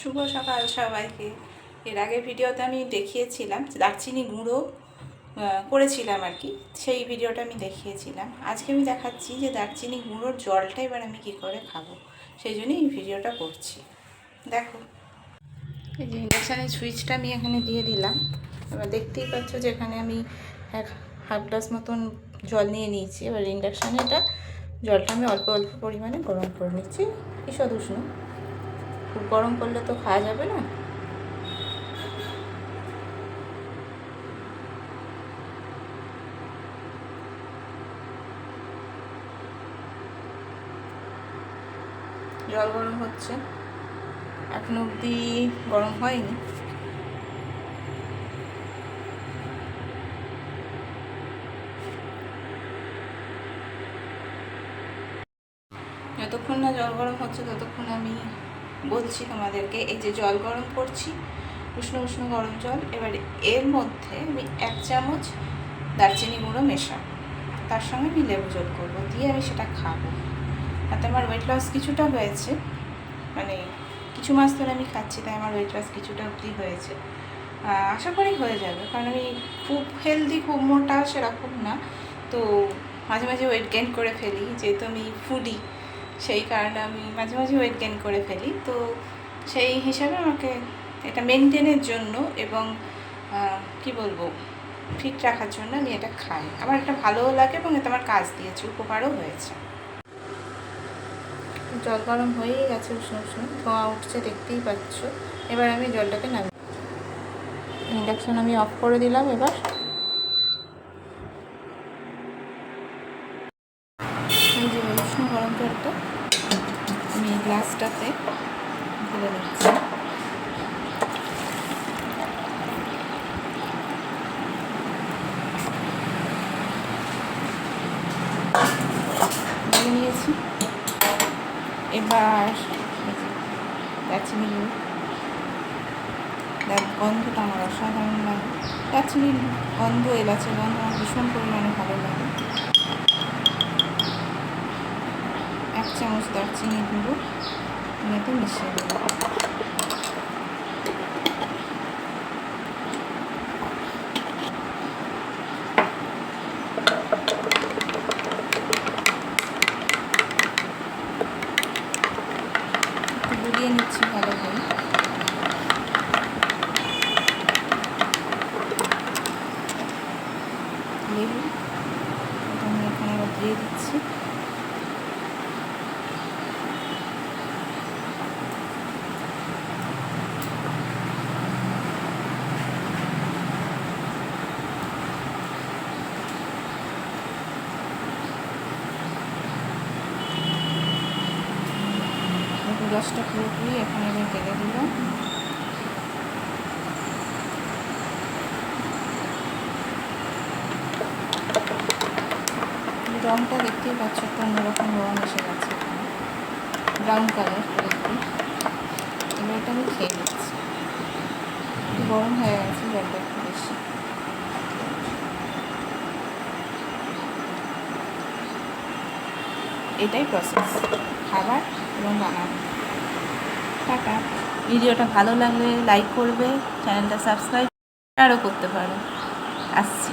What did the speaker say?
শুভ সকাল সবাইকে। এর আগে ভিডিওতে আমি দেখিয়েছিলাম, দারচিনি গুঁড়ো করেছিলাম আর কি। সেই ভিডিওটা আমি দেখিয়েছিলাম। আজকে আমি দেখাচ্ছি যে দারচিনি গুঁড়োর জলটা এবার আমি কী করে খাব, সেই জন্যই এই ভিডিওটা করছি। দেখো। এই যে ইন্ডাকশানের সুইচটা আমি এখানে দিয়ে দিলাম। এবার দেখতেই পাচ্ছ যে এখানে আমি এক হাফ গ্লাস মতন জল নিয়ে নিয়েছি। এবার ইন্ডাকশানে এটা জলটা আমি অল্প অল্প পরিমাণে গরম করে নিচ্ছি। ঈষৎ উষ্ণ খুব গরম করলে তো খাওয়া যাবে না? জল গরম হচ্ছে। এখন অবধি গরম হয়নি। যতক্ষণ না জল গরম হচ্ছে, ততক্ষণ আমি বলছি তোমাদেরকে, এই যে জল গরম করছি, উষ্ণ উষ্ণ গরম জল, এবার এর মধ্যে আমি এক চামচ দারচিনি গুঁড়ো মেশাবো। তার সঙ্গে আমি লেবু জল করব, দিয়ে আমি সেটা খাব। তাতে আমার ওয়েট লস কিছুটা হয়েছে মানে কিছু মাস ধরে আমি খাচ্ছি, তাই আমার ওয়েট লস কিছুটা অবধি হয়েছে। আশা করি হয়ে যাবে, কারণ আমি খুব হেলদি খুব মোটা সেরকম না। তো মাঝে মাঝে ওয়েট গেইন করে ফেলি, যেহেতু আমি ফুডি সেই কারণে আমি মাঝে মাঝে ওয়েট গেন করে ফেলি। তো সেই হিসাবে আমাকে এটা মেনটেনের জন্য এবং কি বলব ফিট রাখার জন্য আমি এটা খাই। আমার এটা ভালোও লাগে এবং এটা আমার কাজ দিয়েছে, উপকারও হয়েছে। জল গরম হয়েই গেছে উষ্ণ উষ্ণ, ধোঁয়া উঠছে, দেখতেই পাচ্ছ। এবার আমি জলটাকে নামি ইন্ডাকশন আমি অফ করে দিলাম এবার এই যে উষ্ণ গরম জলটা আমি গ্লাসটাতে ঢেলে দিচ্ছি। নিয়েছি। এবার দারচিনি দেখ গন্ধটা আমার অসাধারণ লাগে। দারচিনির গন্ধ, এলাচের গন্ধ আমার ভীষণ পরিমাণে ভালো লাগে। চামচ দারচিনি গুঁড়ো এতে মিশিয়ে দেবো নিচ্ছি ভালো করে লেবু এখানে আবার দিয়ে দিচ্ছি রসটা পুরোপুরি এখানে আমি ঢেলে দিলাম রঙটা দেখতেই পাচ্ছ, একটা অন্যরকম রঙ এসে গেছে ব্রাউন কালার এবার এটা আমি খেয়ে নিচ্ছি। গরম হয়ে গেছে জলটা একটু বেশি এটাই প্রসেস খাবার এবং বানানো। টাটা ভিডিওটা ভালো লাগলে লাইক করবে চ্যানেলটা সাবস্ক্রাইব আরও করতে পারো। আসছি।